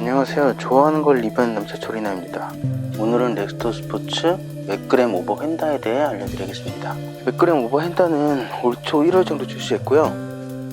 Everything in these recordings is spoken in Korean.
안녕하세요. 좋아하는 걸 리뷰하는 남자 조리나입니다. 오늘은 넥스터 스포츠 맥그램 오버 헨다에 대해 알려드리겠습니다. 맥그램 오버 헨다는 올 초 1월 정도 출시했고요.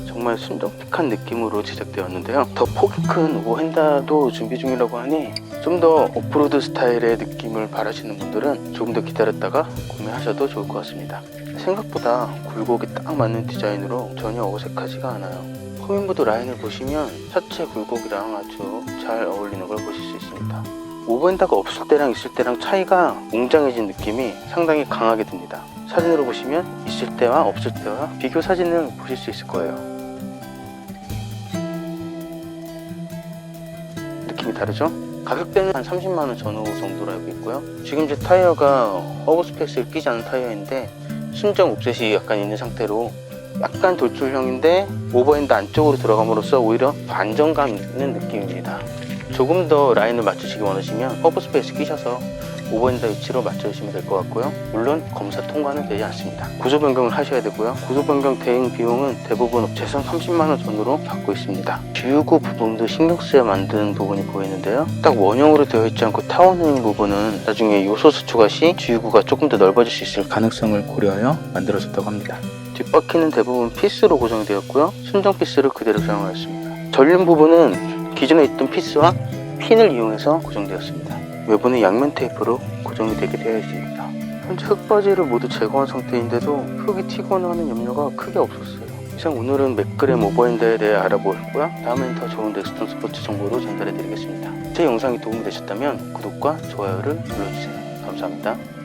정말 순정틱한 느낌으로 제작되었는데요. 더 폭이 큰 오버 헨다도 준비 중이라고 하니 좀 더 오프로드 스타일의 느낌을 바라시는 분들은 조금 더 기다렸다가 구매하셔도 좋을 것 같습니다. 생각보다 굴곡이 딱 맞는 디자인으로 전혀 어색하지가 않아요. 허민보드 라인을 보시면 차체 굴곡이랑 아주 잘 어울리는 걸 보실 수 있습니다. 오버핸다가 없을 때랑 있을 때랑 차이가 웅장해진 느낌이 상당히 강하게 듭니다. 사진으로 보시면 있을 때와 없을 때와 비교 사진을 보실 수 있을 거예요. 느낌이 다르죠? 가격대는 한 30만원 전후 정도로 알고 있고요. 지금 제 타이어가 허브 스페이스를 끼지 않은 타이어인데 순정 옵셋이 약간 있는 상태로 약간 돌출형인데 오버핸드 안쪽으로 들어감으로써 오히려 더 안정감 있는 느낌입니다. 조금 더 라인을 맞추시기 원하시면 허브 스페이스 끼셔서 오버핸드 위치로 맞춰주시면 될 것 같고요. 물론 검사 통과는 되지 않습니다. 구조 변경을 하셔야 되고요. 구조 변경 대행 비용은 대부분 업체에서 30만 원 전후로 받고 있습니다. 주유구 부분도 신경 쓰여 만든 부분이 보이는데요. 딱 원형으로 되어 있지 않고 타원형인 부분은 나중에 요소 수축화 시 주유구가 조금 더 넓어질 수 있을 가능성을 고려하여 만들어졌다고 합니다. 뒷바퀴는 대부분 피스로 고정되었고요. 순정 피스를 그대로 사용하였습니다. 전륜 부분은 기존에 있던 피스와 핀을 이용해서 고정되었습니다. 외부는 양면 테이프로 고정이 되게 되어 있습니다. 현재 흙바지를 모두 제거한 상태인데도 흙이 튀거나 하는 염려가 크게 없었어요. 이상 오늘은 맥그램 오버핸드에 대해 알아보았고요. 다음엔 더 좋은 넥스턴 스포츠 정보로 전달해 드리겠습니다. 제 영상이 도움이 되셨다면 구독과 좋아요를 눌러주세요. 감사합니다.